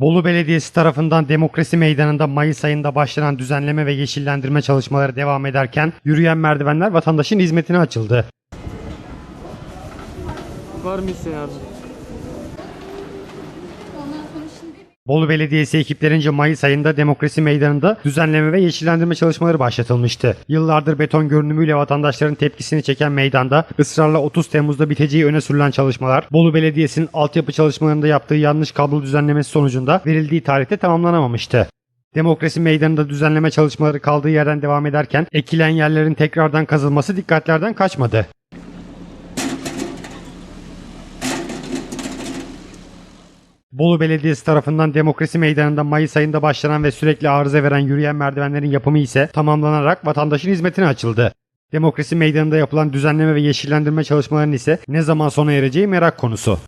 Bolu Belediyesi tarafından Demokrasi Meydanı'nda Mayıs ayında başlanan düzenleme ve yeşillendirme çalışmaları devam ederken yürüyen merdivenler vatandaşın hizmetine açıldı. Var mı isteyen yardım? Bolu Belediyesi ekiplerince Mayıs ayında Demokrasi Meydanı'nda düzenleme ve yeşillendirme çalışmaları başlatılmıştı. Yıllardır beton görünümüyle vatandaşların tepkisini çeken meydanda ısrarla 30 Temmuz'da biteceği öne sürülen çalışmalar, Bolu Belediyesi'nin altyapı çalışmalarında yaptığı yanlış kablo düzenlemesi sonucunda verildiği tarihte tamamlanamamıştı. Demokrasi Meydanı'nda düzenleme çalışmaları kaldığı yerden devam ederken ekilen yerlerin tekrardan kazılması dikkatlerden kaçmadı. Bolu Belediyesi tarafından Demokrasi Meydanı'nda Mayıs ayında başlanan ve sürekli arıza veren yürüyen merdivenlerin yapımı ise tamamlanarak vatandaşın hizmetine açıldı. Demokrasi Meydanı'nda yapılan düzenleme ve yeşillendirme çalışmalarının ise ne zaman sona ereceği merak konusu.